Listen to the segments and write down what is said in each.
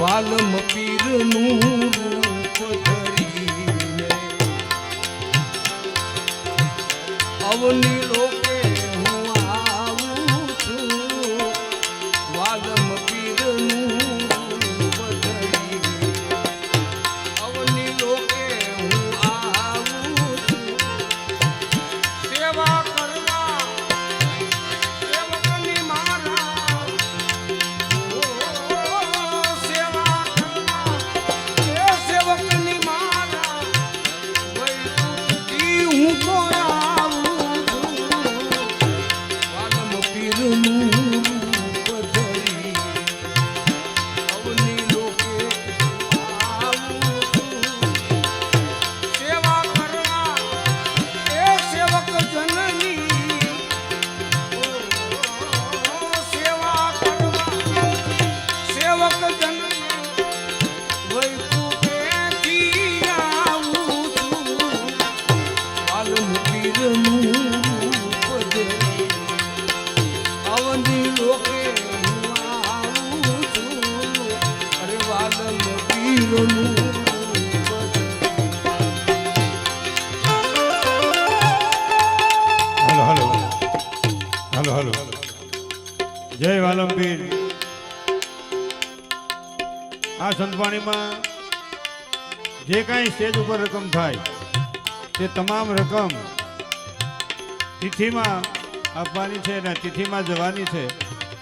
વાલમ પીરનું રૂપ ધરીને. સ્ટેજ ઉપર રકમ થાય. તે તમામ રકમ તિથિમાં આપવાની છે અને તિથિમાં જવાની છે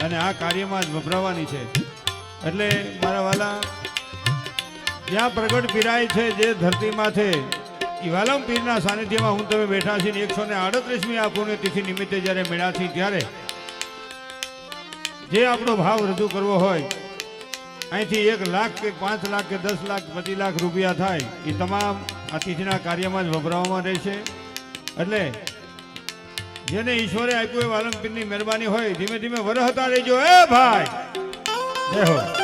અને આ કાર્યમાં જ વપરાવાની છે. એટલે મારા વાલા, જ્યાં પ્રગટ પીરાય છે જે ધરતીમાં છે વાલમ પીરના સાનિધ્યમાં હું તમે બેઠા છીએ એકસો ને આડત્રીસમી આ પુણ્યતિથિ નિમિત્તે જ્યારે મેળા છીએ ત્યારે, જે આપણો ભાવ રજૂ કરવો હોય અહીંથી એક લાખ કે પાંચ લાખ કે દસ લાખ, પચીસ લાખ રૂપિયા થાય. એ તમામ અતિથિના કાર્યમાં જ વપરાવામાં રહેશે એટલે જેને ઈશ્વરે આપ્યું એ વાલમપીરની મહેરબાની હોય, ધીમે ધીમે વરહતા રહેજો. એ ભાઈ! જય હો.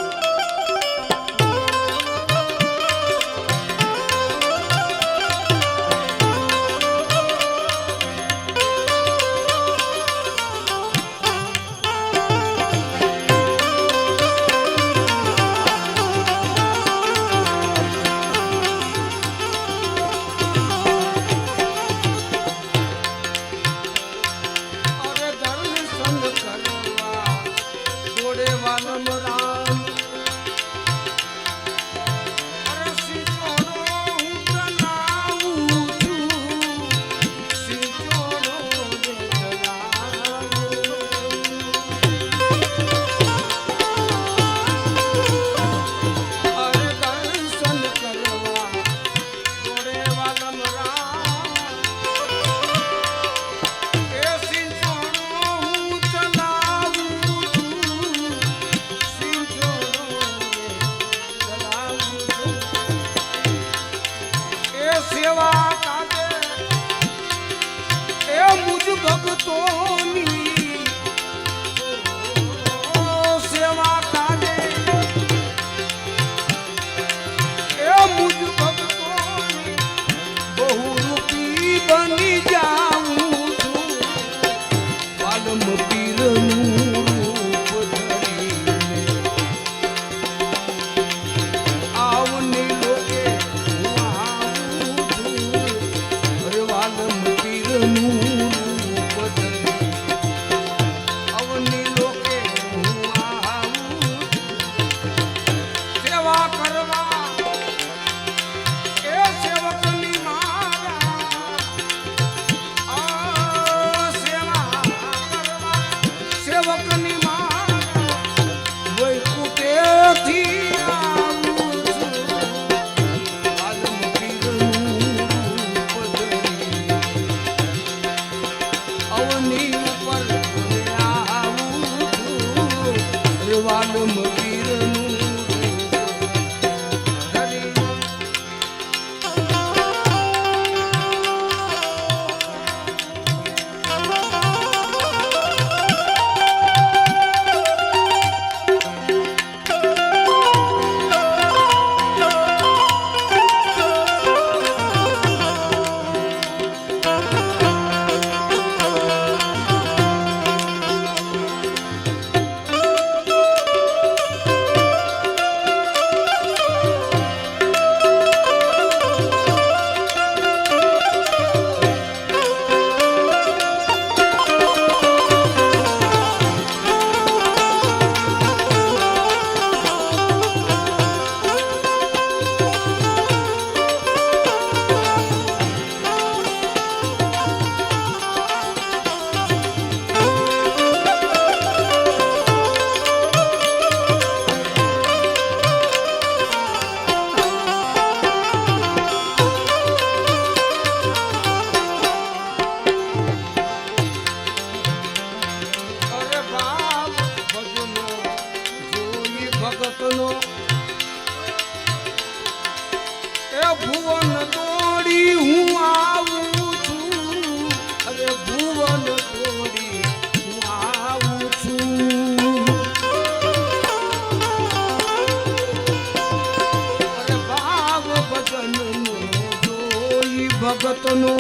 જગતનો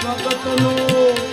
જગતનો.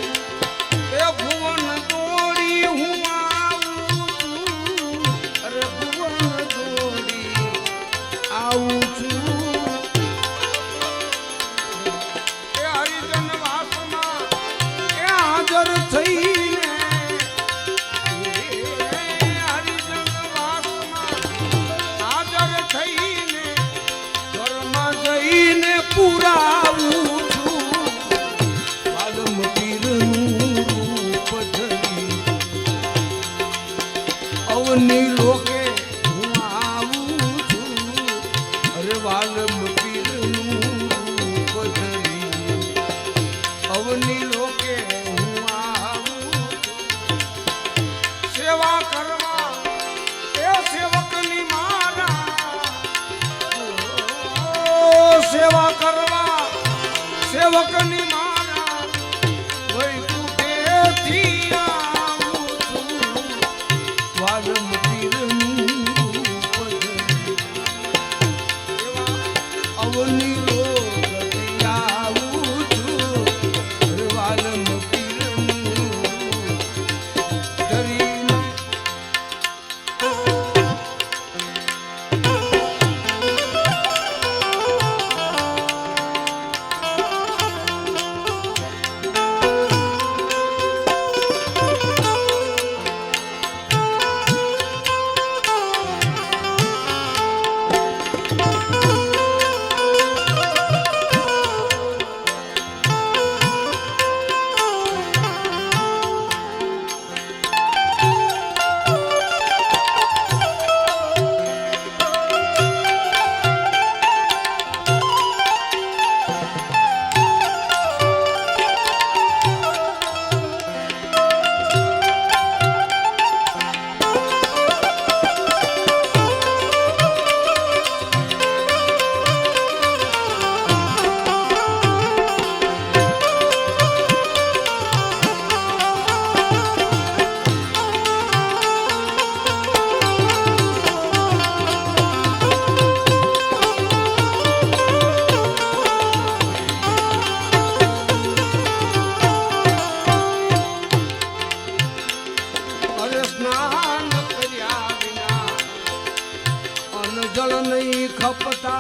લઈ ખપતા.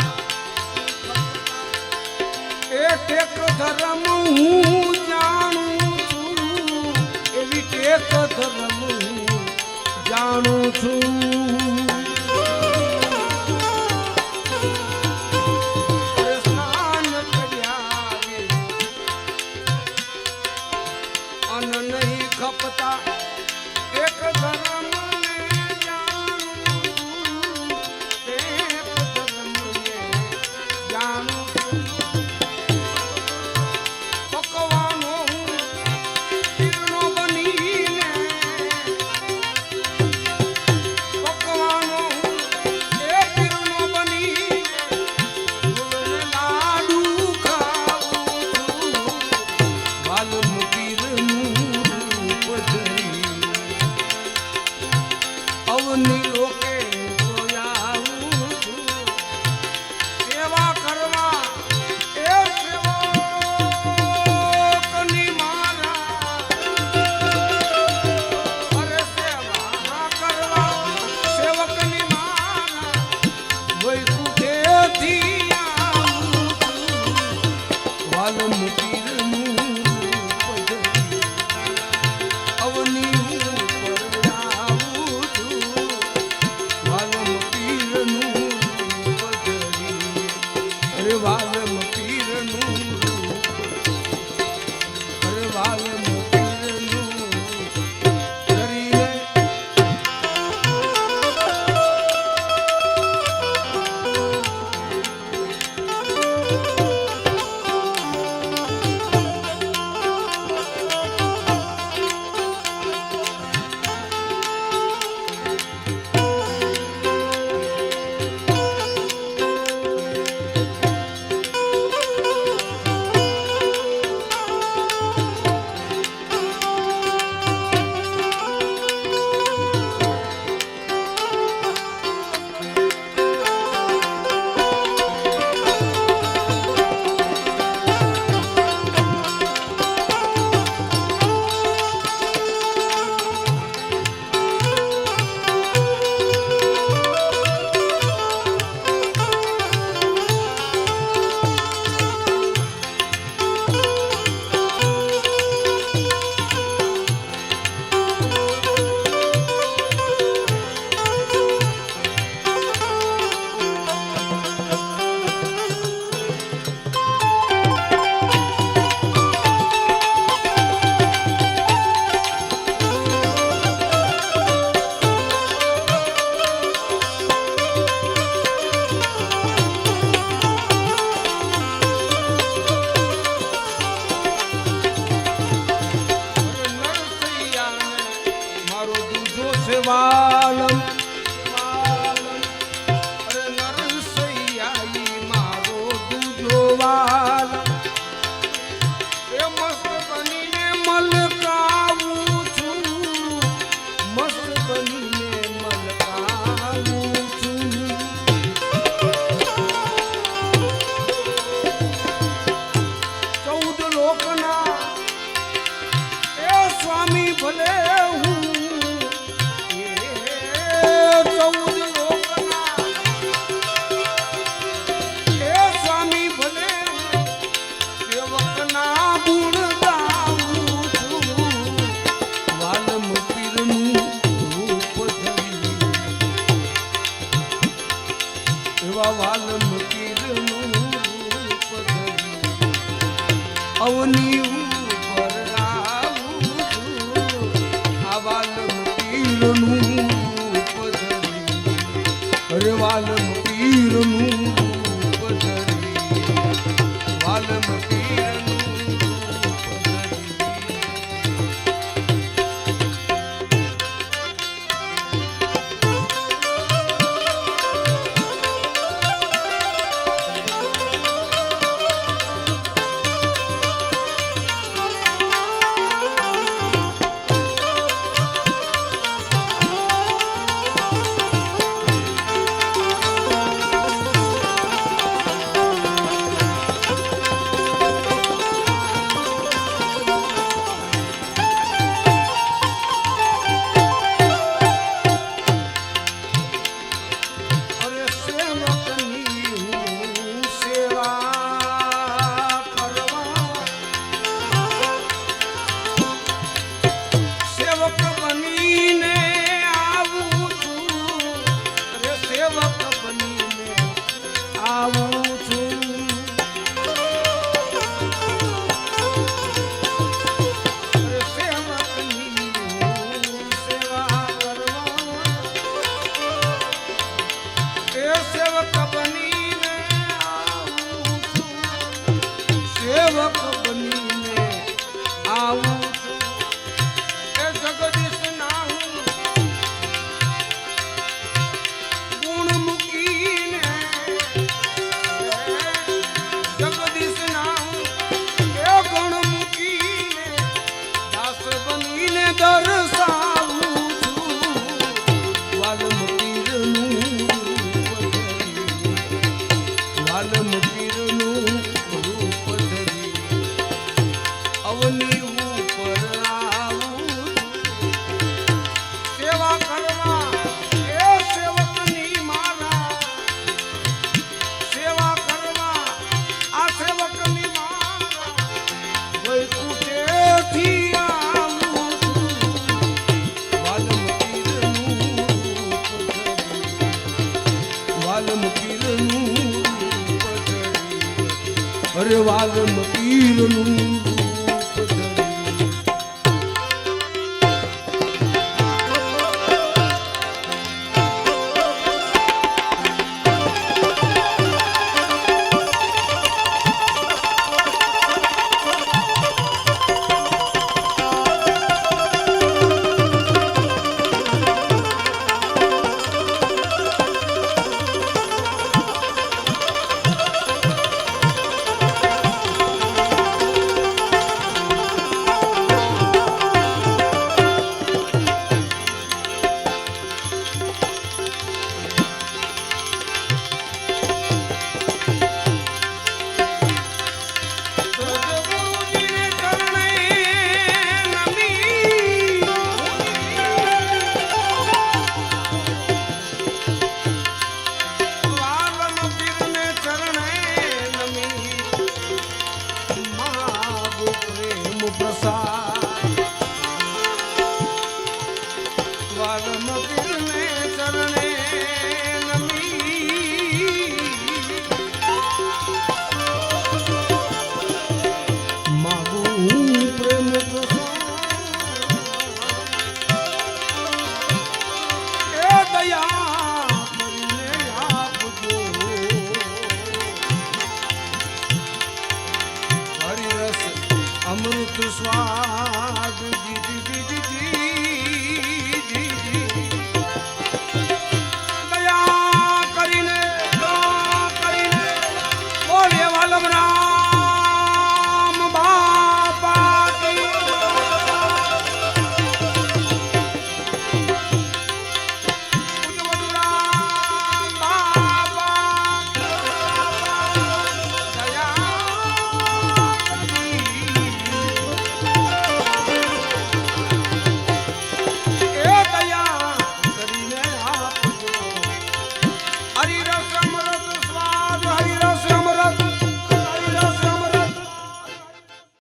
એ ટેક ધર્મ હું જાણું છું. એવી ટેક ધર્મ હું જાણું છું.